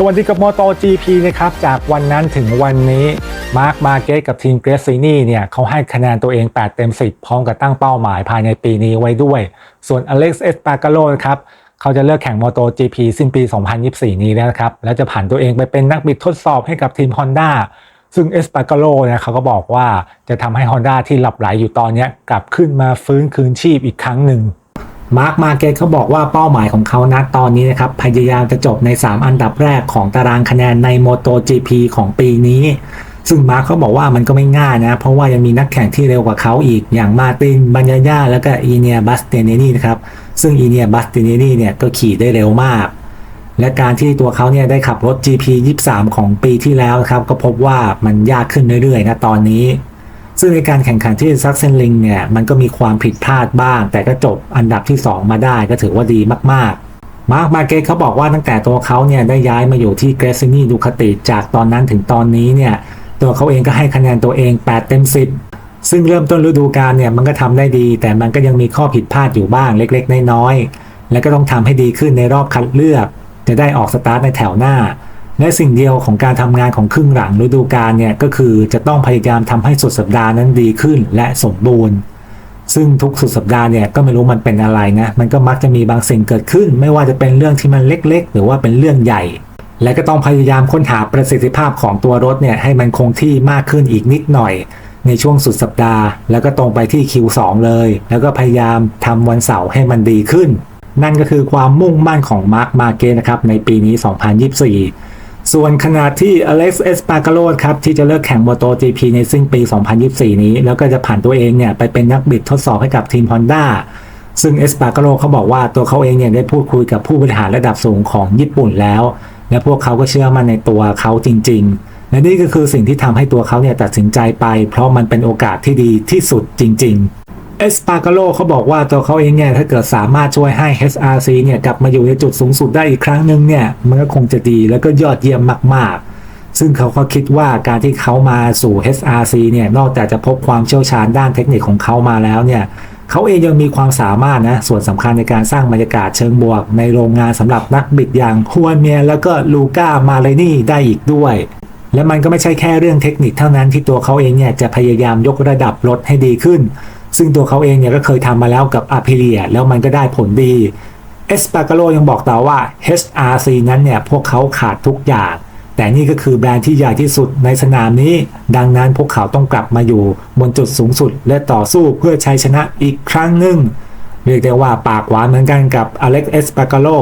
สวัสดีกับ m o t o GP นะครับ จากวันนั้นถึงวันนี้มาร์คมาเกตกับทีมเกรซ i นี่เนี่ยเขาให้คะแนนตัวเอง 8 เต็ม 10 พร้อมกับตั้งเป้าหมายภายในปีนี้ไว้ด้วย ส่วนอเล็กซ์เอสปาการโลนะครับเขาจะเลิกแข่ง m o t o GP สิ้นปี 2024 นี้แล้วนะครับ แล้วจะผ่านตัวเองไปเป็นนักบิดทดสอบให้กับทีม Honda ซึ่งเอสปาการโลนี่ยเขาก็บอกว่าจะทำให้ Honda ที่หลับไหลอยู่ตอนนี้กลับขึ้นมาฟื้นคืนชีพอีกครั้งหนึ่ง มาร์คมาเก็ตเขาบอกว่าเป้าหมายของเขานะตอนนี้นะครับ พยายามจะจบใน 3 อันดับแรกของตารางคะแนนใน MotoGP ของปีนี้ ซึ่งมาร์คเขาบอกว่ามันก็ไม่ง่ายนะ เพราะว่ายังมีนักแข่งที่เร็วกว่าเขาอีกอย่างมาตินบัญญาญาแล้วก็อีเนียบัสเตเนนี่นะครับ ซึ่งอีเนียบัสเตเนนี่เนี่ยก็ขี่ได้เร็วมาก และการที่ตัวเขาเนี่ยได้ขับรถ GP 23 ของปีที่แล้วนะครับ ก็พบว่ามันยากขึ้นเรื่อยๆนะตอนนี้ ซึ่งในการแข่งขันที่ซักเซนลิงเนี่ยมันก็มีความผิดพลาดบ้าง แต่ก็จบอันดับที่ 2 มาได้ก็ถือว่าดีมากๆ มาร์คมาเกตเขาบอกว่าตั้งแต่ตัวเขาเนี่ยได้ย้ายมาอยู่ที่เกรซินีดูคาติจากตอนนั้นถึงตอนนี้เนี่ยตัวเขาเองก็ให้คะแนนตัวเอง 8 เต็ม 10 ซึ่งเริ่มต้นฤดูกาลเนี่ยมันก็ทำได้ดี แต่มันก็ยังมีข้อผิดพลาดอยู่บ้างเล็ก ๆ น้อยๆและก็ต้องทำให้ดีขึ้นในรอบคัดเลือก จะได้ออกสตาร์ทในแถวหน้า และสิ่งเดียวของการทำงานของครึ่งหลังฤดูกาลเนี่ยก็คือจะต้องพยายามทำให้สุดสัปดาห์นั้นดีขึ้นและสมบูรณ์ ซึ่งทุกสุดสัปดาห์เนี่ยก็ไม่รู้มันเป็นอะไรนะมันก็มักจะมีบางสิ่งเกิดขึ้น ไม่ว่าจะเป็นเรื่องที่มันเล็กๆ หรือว่าเป็นเรื่องใหญ่ และก็ต้องพยายามค้นหาประสิทธิภาพของตัวรถเนี่ยให้มันคงที่มากขึ้นอีกนิดหน่อย ในช่วงสุดสัปดาห์ แล้วก็ตรงไปที่ Q2 เลย แล้วก็พยายามทำวันเสาร์ให้มันดีขึ้น นั่นก็คือความมุ่งมั่นของมาร์คมาเกนะครับในปีนี้ 2024 ส่วนขณะที่อเล็กซ์เอสปาการโลครับที่จะเลิกแข่ง MotoGP ในสิ้นปี 2024 นี้ แล้วก็จะผ่านตัวเองเนี่ยไปเป็นนักบิดทดสอบให้กับทีม Honda ซึ่งเอสปาการโลเขาบอกว่าตัวเขาเองเนี่ยได้พูดคุยกับผู้บริหารระดับสูงของญี่ปุ่นแล้ว และพวกเขาก็เชื่อมั่นในตัวเขาจริง ๆ และนี่ก็คือสิ่งที่ทำให้ตัวเขาเนี่ยตัดสินใจไป เพราะมันเป็นโอกาสที่ดีที่สุดจริงๆ เอสปากาโลเขาบอกว่าตัวเขาเองเนี่ยถ้าเกิดสามารถช่วยให้ HRC เนี่ยกลับมาอยู่ในจุดสูงสุดได้อีกครั้งหนึ่งเนี่ยมันก็คงจะดีแล้วก็ยอดเยี่ยมมากๆ ซึ่งเขาก็คิดว่าการที่เขามาสู่ HRC เนี่ยนอกจากจะพบความเชี่ยวชาญด้านเทคนิคของเขามาแล้วเนี่ยเขาเองยังมีความสามารถนะส่วนสำคัญในการสร้างบรรยากาศเชิงบวก ในโรงงานสำหรับนักบิดอย่างฮวนเมียแล้วก็ลูก้ามาเลนี่ได้อีกด้วยและมันก็ไม่ใช่แค่เรื่องเทคนิคเท่านั้นที่ตัวเขาเองเนี่ยจะพยายามยกระดับรถให้ดีขึ้น ซึ่งตัวเขาเองเนี่ยก็เคยทำมาแล้วกับอาเพเลียแล้วมันก็ได้ผลดีเอสปา a าโ o ยังบอกต่อว่า HRC นั้นเนี่ยพวกเขาขาดทุกอย่าง แต่นี่ก็คือแบรนด์ที่ใหญ่ที่สุดในสนามนี้ ดังนั้นพวกเขาต้องกลับมาอยู่บนจุดสูงสุดและต่อสู้เพื่อชัยชนะอีกครั้งหนึ่งเรียกได้ว่าปากหวานเหมือนกันกับอเล็กเอสปา a าโ o